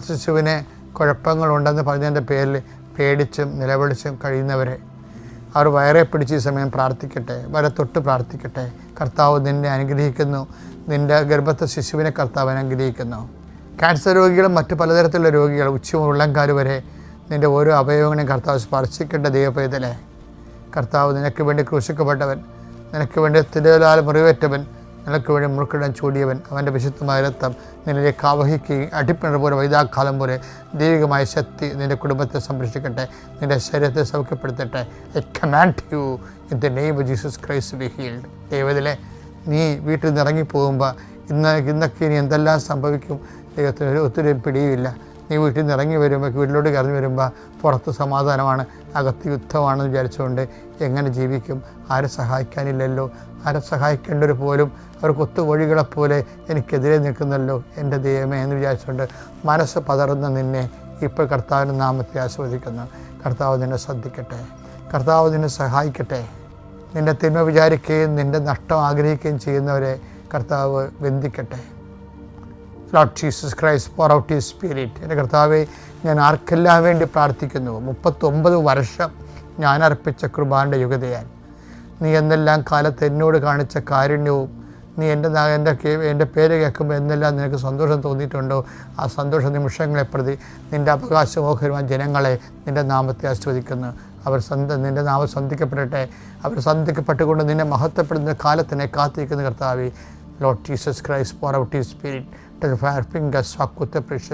ശിശുവിന് കുഴപ്പങ്ങളുണ്ടെന്ന് പറഞ്ഞതിന്റെ പേരിൽ പേടിച്ചും നിലവിളിച്ചും കഴിയുന്നവരെ. അവർ വയറെ പിടിച്ച് ഈ സമയം പ്രാർത്ഥിക്കട്ടെ വരെ തൊട്ട് പ്രാർത്ഥിക്കട്ടെ. കർത്താവ് നിന്നെ അനുഗ്രഹിക്കുന്നു. നിന്റെ ഗർഭത്തെ ശിശുവിനെ കർത്താവ് അനുഗ്രഹിക്കുന്നു. ക്യാൻസർ രോഗികളും മറ്റു പലതരത്തിലുള്ള രോഗികൾ ഉച്ചയും ഉള്ളംകാർ വരെ നിന്റെ ഓരോ അവയവങ്ങളെയും കർത്താവ് സ്പർശിക്കേണ്ട ദൈവപേതലെ കർത്താവ് നിനക്ക് വേണ്ടി ക്രൂശിക്കപ്പെട്ടവൻ നിനക്ക് വേണ്ടി തിരുവലാൽ മുറിവേറ്റവൻ നിനക്ക് വഴി മുറുക്കിടാൻ ചൂടിയവൻ അവന്റെ വിശുദ്ധമായ രക്തം നിന്നിലേക്ക് ആവഹിക്കുകയും അടിപ്പിണർ പോലെ വൈതാക്കാലം പോലെ ദൈവികമായ ശക്തി നിന്റെ കുടുംബത്തെ സംരക്ഷിക്കട്ടെ നിന്റെ ശരീരത്തെ സൗഖ്യപ്പെടുത്തട്ടെ. I command you in the name Jesus Christ be healed ദൈവത്തിലെ നീ വീട്ടിൽ നിന്ന് ഇറങ്ങിപ്പോകുമ്പോൾ ഇന്ന് ഇന്നൊക്കെ ഇനി എന്തെല്ലാം സംഭവിക്കും? ദൈവത്തിന് ഒത്തിരി പിടിയുമില്ല. നീ വീട്ടിൽ നിന്ന് ഇറങ്ങി വരുമ്പോൾ വീട്ടിലോട്ട് കയറി വരുമ്പോൾ പുറത്ത് സമാധാനമാണ് അകത്ത് യുദ്ധമാണെന്ന് വിചാരിച്ചുകൊണ്ട് എങ്ങനെ ജീവിക്കും? ആരെ സഹായിക്കാനില്ലല്ലോ? ആരെ സഹായിക്കേണ്ടവർ പോലും അവർ കൊത്തുകോഴികളെപ്പോലെ എനിക്കെതിരെ നിൽക്കുന്നല്ലോ? എന്റെ ദൈവമേ എന്ന് വിചാരിച്ചുകൊണ്ട് മനസ്സ് പതറുന്ന നിന്നെ ഇപ്പോൾ കർത്താവിന്റെ നാമത്തെ ആസ്വദിക്കുന്നു കർത്താവ് നിന്നെ ശ്രദ്ധിക്കട്ടെ. കർത്താവ് നിന്നെ സഹായിക്കട്ടെ. നിന്റെ തിന്മ വിചാരിക്കുകയും നിന്റെ നഷ്ടം ആഗ്രഹിക്കുകയും ചെയ്യുന്നവരെ കർത്താവ് ബന്ധിക്കട്ടെ. Lord Jesus Christ pour out ഈ സ്പിരിറ്റ് എന്റെ കർത്താവെ ഞാൻ ആർക്കെല്ലാം വേണ്ടി പ്രാർത്ഥിക്കുന്നു? മുപ്പത്തൊമ്പത് വർഷം ഞാൻ അർപ്പിച്ച കുർബാന്റെ യുഗതയാൽ നീ എന്നെല്ലാം കാലത്ത് എന്നോട് കാണിച്ച കാരുണ്യവും നീ എന്റെ എന്റെ എന്റെ പേര് കേൾക്കുമ്പോൾ എന്നെല്ലാം നിനക്ക് സന്തോഷം തോന്നിയിട്ടുണ്ടോ? ആ സന്തോഷ നിമിഷങ്ങളെ പ്രതി നിന്റെ അവകാശമോഹരുമായ ജനങ്ങളെ നിന്റെ നാമത്തെ ആസ്വദിക്കുന്നു. അവർ സന്ത നിന്റെ നാമം സന്ധിക്കപ്പെടട്ടെ. അവർ സന്ധിക്കപ്പെട്ടുകൊണ്ട് നിന്നെ മഹത്വപ്പെടുന്ന കാലത്തിനെ കാത്തിരിക്കുന്ന കർത്താവെ. Lord Jesus Christ, pour out His Spirit. Let the fire fingers, Sakutha pressure.